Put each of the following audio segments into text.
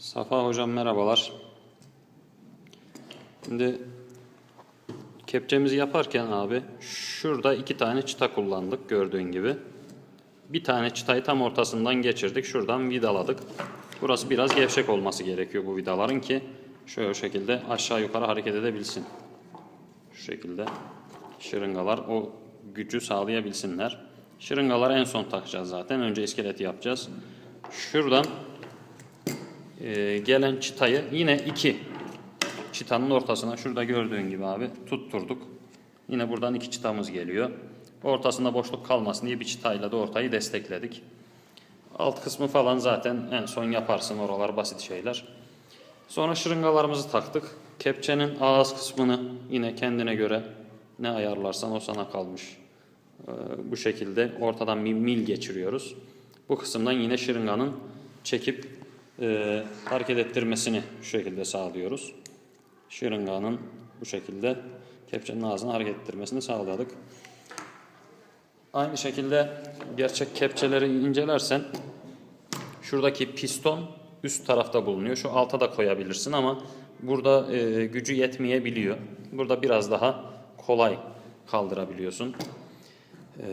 Safa hocam merhabalar. Şimdi kepçemizi yaparken abi şurada iki tane çıta kullandık gördüğün gibi. Bir tane çıtayı tam ortasından geçirdik. Şuradan vidaladık. Burası biraz gevşek olması gerekiyor bu vidaların ki şöyle şekilde aşağı yukarı hareket edebilsin. Şu şekilde şırıngalar o gücü sağlayabilsinler. Şırıngaları en son takacağız zaten. Önce iskeleti yapacağız. Şuradan e, gelen çıtayı yine iki çıtanın ortasına şurada gördüğün gibi abi tutturduk. Yine buradan iki çıtamız geliyor. Ortasında boşluk kalmasın diye bir çıtayla da ortayı destekledik. Alt kısmı falan zaten en son yaparsın oralar basit şeyler. Sonra şırıngalarımızı taktık. Kepçenin ağız kısmını yine kendine göre ne ayarlarsan o sana kalmış. Ee, bu şekilde ortadan bir mil geçiriyoruz. Bu kısımdan yine şırınganın çekip e, hareket ettirmesini şu şekilde sağlıyoruz. Şırınganın bu şekilde kepçenin ağzını hareket ettirmesini sağladık. Aynı şekilde gerçek kepçeleri incelersen şuradaki piston üst tarafta bulunuyor. Şu alta da koyabilirsin ama burada e, gücü yetmeyebiliyor. Burada biraz daha kolay kaldırabiliyorsun. E,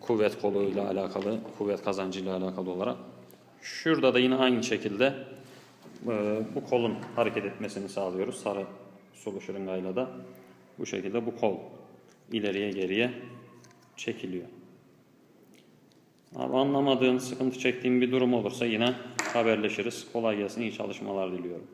kuvvet koluyla alakalı, kuvvet kazancıyla alakalı olarak. Şurada da yine aynı şekilde e, bu kolun hareket etmesini sağlıyoruz. Sarı sulu şırıngayla da bu şekilde bu kol ileriye geriye çekiliyor. Abi anlamadığın, sıkıntı çektiğin bir durum olursa yine haberleşiriz. Kolay gelsin, iyi çalışmalar diliyorum.